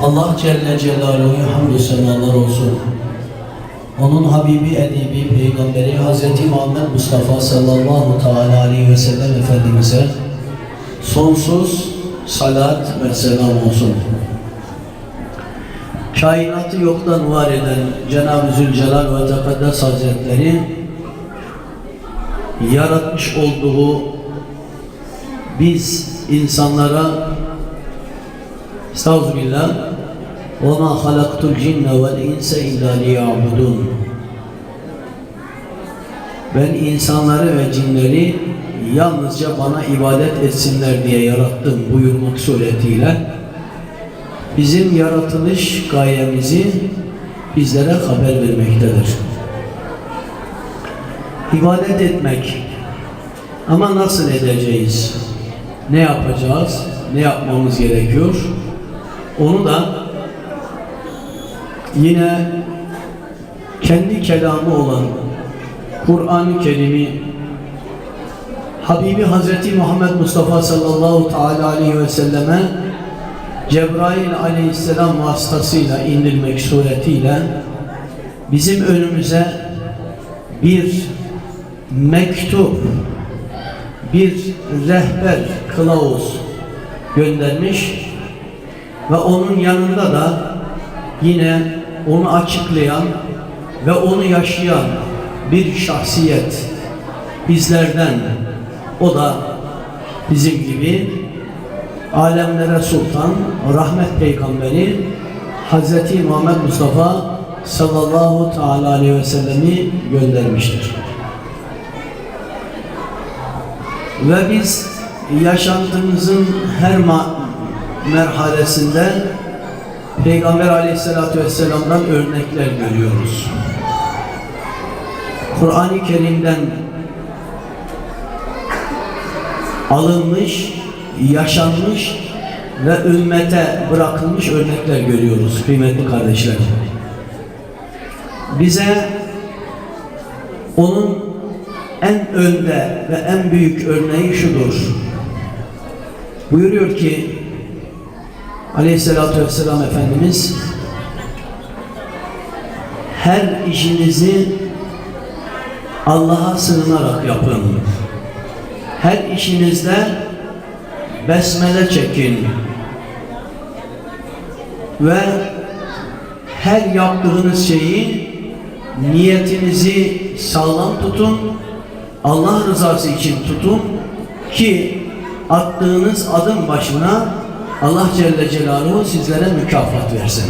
Allah Celle Celaluhu'ya hamdü senalar olsun. Onun Habibi, Edibi, Peygamberi Hz. Muhammed Mustafa sallallahu teala aleyhi ve sellem Efendimiz'e sonsuz salat ve selam olsun. Kainatı yoktan var eden Cenab-ı Zülcelal ve Tekaddes Hazretleri yaratmış olduğu biz insanlara Estağfurullah. billah. Ve ma halaktul cinne vel insa illa liya'budun. Ben insanları ve cinleri yalnızca bana ibadet etsinler diye yarattım buyurmak suretiyle bizim yaratılış gayemizi bizlere haber vermektedir. İbadet etmek ama nasıl edeceğiz? Ne yapacağız? Ne yapmamız gerekiyor? Onu da yine kendi kelamı olan Kur'an-ı Kerim'i Habibi Hazreti Muhammed Mustafa sallallahu teala aleyhi ve selleme Cebrail aleyhisselam vasıtasıyla indirmek suretiyle bizim önümüze bir mektup, bir rehber, kılavuz göndermiş ve onun yanında da yine onu açıklayan ve onu yaşayan bir şahsiyet bizlerden o da bizim gibi alemlere sultan rahmet peygamberi Hazreti Muhammed Mustafa sallallahu teala aleyhi ve sellemi göndermiştir. Ve biz yaşantımızın her ma- merhalesinde Peygamber aleyhissalatü vesselam'dan örnekler görüyoruz. Kur'an-ı Kerim'den alınmış, yaşanmış ve ümmete bırakılmış örnekler görüyoruz kıymetli kardeşler. Bize onun en önde ve en büyük örneği şudur. Buyuruyor ki Aleyhisselatü Vesselam Efendimiz her işinizi Allah'a sığınarak yapın. Her işinizde besmele çekin. Ve her yaptığınız şeyi niyetinizi sağlam tutun. Allah rızası için tutun ki attığınız adım başına Allah Celle Celaluhu sizlere mükafat versin.